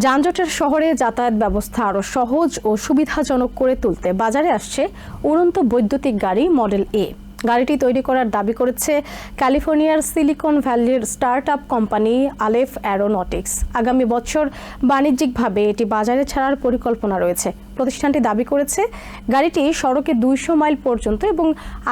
যানজটের শহরে যাতায়াত ব্যবস্থা আরও সহজ ও সুবিধাজনক করে তুলতে বাজারে আসছে উড়ন্ত বৈদ্যুতিক গাড়ি মডেল এ। গাড়িটি তৈরি করার দাবি করেছে ক্যালিফোর্নিয়ার সিলিকন ভ্যালির start up company Alef Aeronautics. আগামী বছর বাণিজ্যিকভাবে এটি বাজারে ছাড়ার পরিকল্পনা রয়েছে। প্রতিষ্ঠানটি দাবি করেছে গাড়িটি সড়কে দুইশো মাইল পর্যন্ত এবং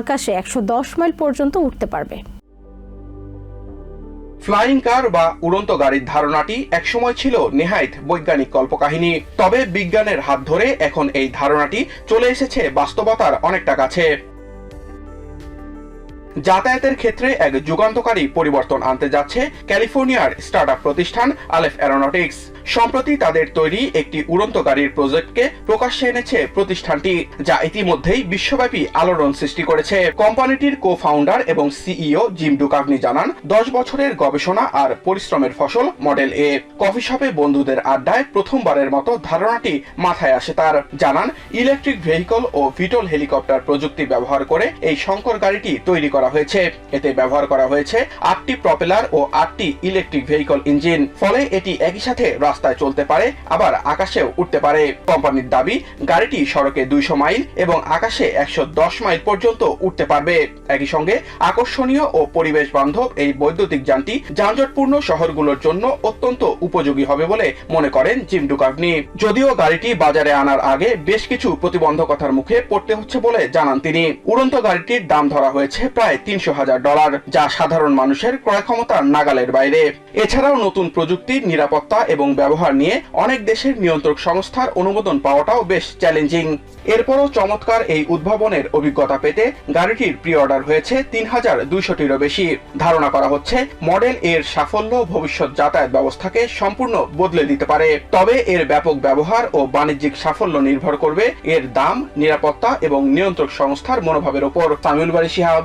আকাশে একশো দশ মাইল পর্যন্ত উঠতে পারবে। ফ্লাইং কার বা উড়ন্ত গাড়ির ধারণাটি একসময় ছিল নেহাইত বৈজ্ঞানিক কল্পকাহিনী। তবে বিজ্ঞানের হাত ধরে এখন এই ধারণাটি চলে এসেছে বাস্তবতার অনেকটা কাছে। যাতায়াতের ক্ষেত্রে এক যুগান্তকারী পরিবর্তন আনতে যাচ্ছে ক্যালিফোর্নিয়ার স্টার্টআপ প্রতিষ্ঠান আলেফ অ্যারোনটিক্স। সম্প্রতি তাদের তৈরি একটি উড়ন্ত গাড়ির প্রজেক্টকে প্রকাশ্যে এনেছে প্রতিষ্ঠানটি, যা ইতিমধ্যেই বিশ্বব্যাপী আলোড়ন সৃষ্টি করেছে। কোম্পানিটির কো ফাউন্ডার এবং সিইও জিম ডুকাগনি জানান, দশ বছরের গবেষণা আর পরিশ্রমের ফসল মডেল এ। কফি শপে বন্ধুদের আড্ডায় প্রথমবারের মতো ধারণাটি মাথায় আসে তার। জানান, ইলেকট্রিক ভেহিকল ও ভিটল হেলিকপ্টার প্রযুক্তি ব্যবহার করে এই সংকর গাড়িটি তৈরি করা হয়েছে। এতে ব্যবহার করা হয়েছে আটটি প্রপেলার ও আটটি ইলেকট্রিক ভেহিকল ইঞ্জিন। ফলে এটি একই সাথে রাস্তায় চলতে পারে, আবার আকাশেও উঠতে পারে। কোম্পানির দাবি, গাড়িটি সড়কে দুইশো মাইল এবং আকাশে একশো দশ মাইল পর্যন্ত উঠতে পারবে। একই সঙ্গে আকর্ষণীয় ও পরিবেশ বান্ধব এই বৈদ্যুতিক যানটি যানজটপূর্ণ শহরগুলোর জন্য অত্যন্ত উপযোগী হবে বলে মনে করেন জিম ডুকাগনি। যদিও গাড়িটি বাজারে আনার আগে বেশ কিছু প্রতিবন্ধকতার মুখে পড়তে হচ্ছে বলে জানান তিনি। উড়ন্ত গাড়িটির দাম ধরা হয়েছে প্রায় তিনশো হাজার ডলার, যা সাধারণ মানুষের ক্রয় ক্ষমতার নাগালের বাইরে। এছাড়াও নতুন প্রযুক্তির নিরাপত্তা এবং ব্যবহার নিয়ে অনেক দেশের নিয়ন্ত্রক সংস্থার অনুমোদন পাওয়াটাও বেশ চ্যালেঞ্জিং। এরপরও চমৎকার এই উদ্ভাবনের অভিজ্ঞতা পেতে গাড়িটির প্রি অর্ডার হয়েছে তিন হাজার দুইশোটিরও বেশি। ধারণা করা হচ্ছে, মডেল এর সাফল্য ভবিষ্যৎ যাতায়াত ব্যবস্থাকে সম্পূর্ণ বদলে দিতে পারে। তবে এর ব্যাপক ব্যবহার ও বাণিজ্যিক সাফল্য নির্ভর করবে এর দাম, নিরাপত্তা এবং নিয়ন্ত্রক সংস্থার মনোভাবের ওপর। Samiul Bari Shihab